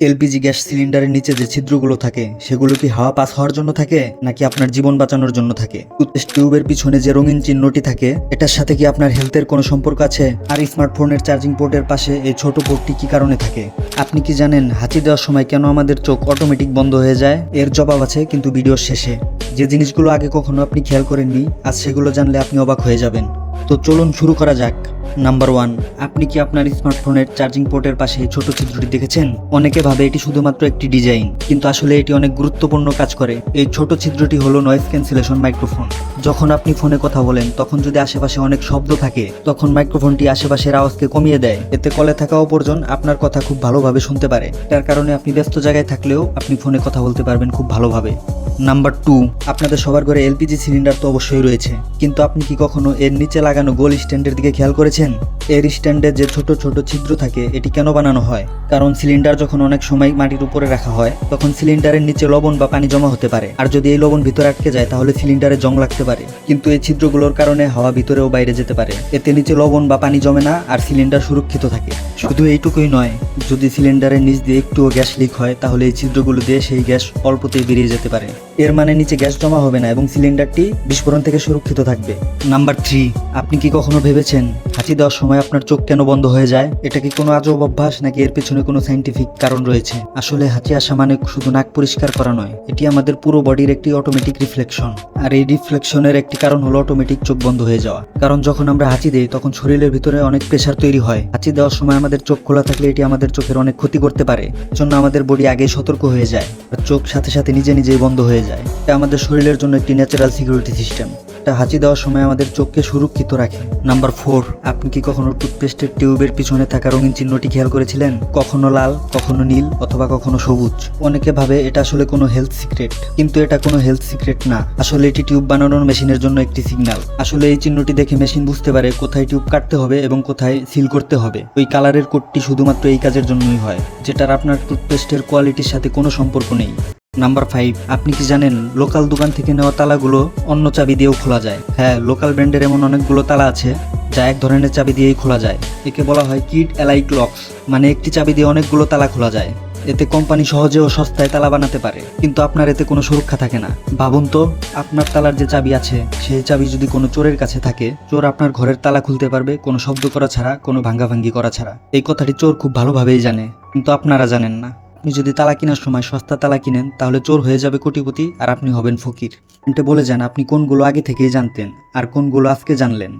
LPG gas সিলিন্ডারের নিচে যে ছিদ্রগুলো থাকে, সেগুলো কি হাওয়া পাস হওয়ার জন্য থাকে, নাকি আপনার জীবন বাঁচানোর জন্য থাকে? টুথপেস্ট টিউবের পিছনে যে রঙিন চিহ্নটি থাকে, এটার সাথে কি আপনার হেলথের কোনো সম্পর্ক আছে? আর স্মার্টফোনের চার্জিং পোর্টের পাশে এই ছোট পোর্টটি কি কারণে থাকে? আপনি কি জানেন হাঁচি দেওয়ার সময় কেন আমাদের চোখ অটোমেটিক বন্ধ হয়ে যায়? এর জবাব আছে কিন্তু ভিডিওর শেষে। যে জিনিসগুলো আগে কখনো আপনি খেয়াল করেননি, আজ সেগুলো জানলে আপনি অবাক হয়ে যাবেন। তো চলুন শুরু করা যাক। নাম্বার ওয়ান আপনি কি আপনার স্মার্টফোনের চার্জিং পোর্টের পাশে ছোট চিত্রটি দেখেছেন? অনেকে ভাবে এটি শুধুমাত্র একটি ডিজাইন কিন্তু আসলে এটি অনেক গুরুত্বপূর্ণ কাজ করে। এই ছোট ছিদ্রটি হলো নয়েজ ক্যান্সেলেশন মাইক্রোফোন যখন আপনি ফোনে কথা বলেন, তখন যদি আশেপাশে অনেক শব্দ থাকে, তখন মাইক্রোফোনটি আশেপাশের আওয়াজকে কমিয়ে দেয়। এতে কলে থাকা অপরজন আপনার কথা খুব ভালোভাবে শুনতে পারে। তার কারণে আপনি ব্যস্ত জায়গায় থাকলেও আপনি ফোনে কথা বলতে পারবেন খুব ভালোভাবে। নাম্বার টু আপনাদের সবার ঘরে এলপিজি সিলিন্ডার তো অবশ্যই রয়েছে। কিন্তু আপনি কি কখনো এর নিচে লাগানো গোল স্ট্যান্ডের দিকে খেয়াল করেছেন? এর স্ট্যান্ডে যে ছোট ছোট ছিদ্র থাকে, এটি কেন বানানো হয়? কারণ সিলিন্ডার যখন অনেক সময় মাটির উপরে রাখা হয়, তখন সিলিন্ডারের নিচে লবণ বা পানি জমা হতে পারে। আর যদি এই লবণ ভিতরে আটকে যায়, তাহলে সিলিন্ডারে জং লাগতে পারে। কিন্তু এই ছিদ্রগুলোর কারণে হাওয়া ভিতরেও বাইরে যেতে পারে। এতে নিচে লবণ বা পানি জমে না, আর সিলিন্ডার সুরক্ষিত থাকে। শুধু এইটুকুই নয়, যদি সিলিন্ডারের নিচ দিয়ে একটুও গ্যাস লিক হয়, তাহলে এই ছিদ্রগুলো দিয়ে সেই গ্যাস অল্পতেই বেরিয়ে যেতে পারে। এর মানে নিচে গ্যাস জমা হবে না, এবং সিলিন্ডারটি বিস্ফোরণ থেকে সুরক্ষিত থাকবে। নাম্বার থ্রি, আপনি কি কখনো ভেবেছেন হাঁচি দেওয়ার সময় আপনার চোখ কেন বন্ধ হয়ে যায়? এটা কি কোনো আজব অভ্যাস নাকি এর পেছনে কোনো সাইন্টিফিক কারণ রয়েছে? আসলে হাঁচি আসা মানে শুধু নাক পরিষ্কার করা নয়, এটি আমাদের পুরো বডির একটি অটোমেটিক রিফ্লেকশন আর এই রিফ্লেকশনের একটি কারণ হলো অটোমেটিক চোখ বন্ধ হয়ে যাওয়া। কারণ যখন আমরা হাঁচি দিই, তখন শরীরের ভিতরে অনেক প্রেশার তৈরি হয়। হাঁচি দেওয়ার সময় আমাদের চোখ খোলা থাকলে এটি আমাদের চোখের অনেক ক্ষতি করতে পারে জন্য আমাদের বডি আগে সতর্ক হয়ে যায়, আর চোখ সাথে সাথে নিজে নিজেই বন্ধ হয়ে যায়। এটা আমাদের শরীরের জন্য একটি ন্যাচারাল সিকিউরিটি সিস্টেম এটা হাঁচি দেওয়ার সময় আমাদের চোখকে সুরক্ষিত রাখে। নাম্বার ফোর আপনি কি কখনো টুথপেস্টের টিউবের পিছনে থাকা রঙিন চিহ্নটি খেয়াল করেছিলেন? কখনো লাল, কখনো নীল, অথবা কখনো সবুজ? অনেকে ভাবে এটা আসলে কোনো হেলথ সিক্রেট কিন্তু এটা কোনো হেলথ সিক্রেট না। আসলে এটি টিউব বানানোর মেশিনের জন্য একটি সিগন্যাল আসলে এই চিহ্নটি দেখে মেশিন বুঝতে পারে কোথায় টিউব কাটতে হবে এবং কোথায় সিল করতে হবে। ওই কালারের কোডটি শুধুমাত্র এই কাজের জন্যই হয়, যেটার আপনার টুথপেস্টের কোয়ালিটির সাথে কোনো সম্পর্ক নেই। নাম্বার ফাইভ আপনি কি জানেন লোকাল দোকান থেকে নেওয়া তালাগুলো অন্য চাবি দিয়েও খোলা যায়? হ্যাঁ লোকাল ব্র্যান্ডের এমন অনেকগুলো তালা আছে যা এক ধরনের চাবি দিয়েই খোলা যায়। একে বলা হয় কিট অ্যালাইক লক্স মানে একটি চাবি দিয়ে অনেকগুলো তালা খোলা যায়। এতে কোম্পানি সহজে ও সস্তায় তালা বানাতে পারে। কিন্তু আপনার এতে কোনো সুরক্ষা থাকে না। ভাবুন তো, আপনার তালার যে চাবি আছে, সেই চাবি যদি কোনো চোরের কাছে থাকে, চোর আপনার ঘরের তালা খুলতে পারবে, কোনো শব্দ করা ছাড়া, কোনো ভাঙ্গাভাঙ্গি করা ছাড়া। এই কথাটি চোর খুব ভালোভাবেই জানে, কিন্তু আপনারা জানেন না। আপনি যদি তালা কেনার সময় সস্তা তালা কিনেন, তাহলে চোর হয়ে যাবে কোটিপতি আর আপনি হবেন ফকির। এটা বলে যান, আপনি কোনগুলো আগে থেকেই জানতেন আর কোনগুলো আজকে জানলেন?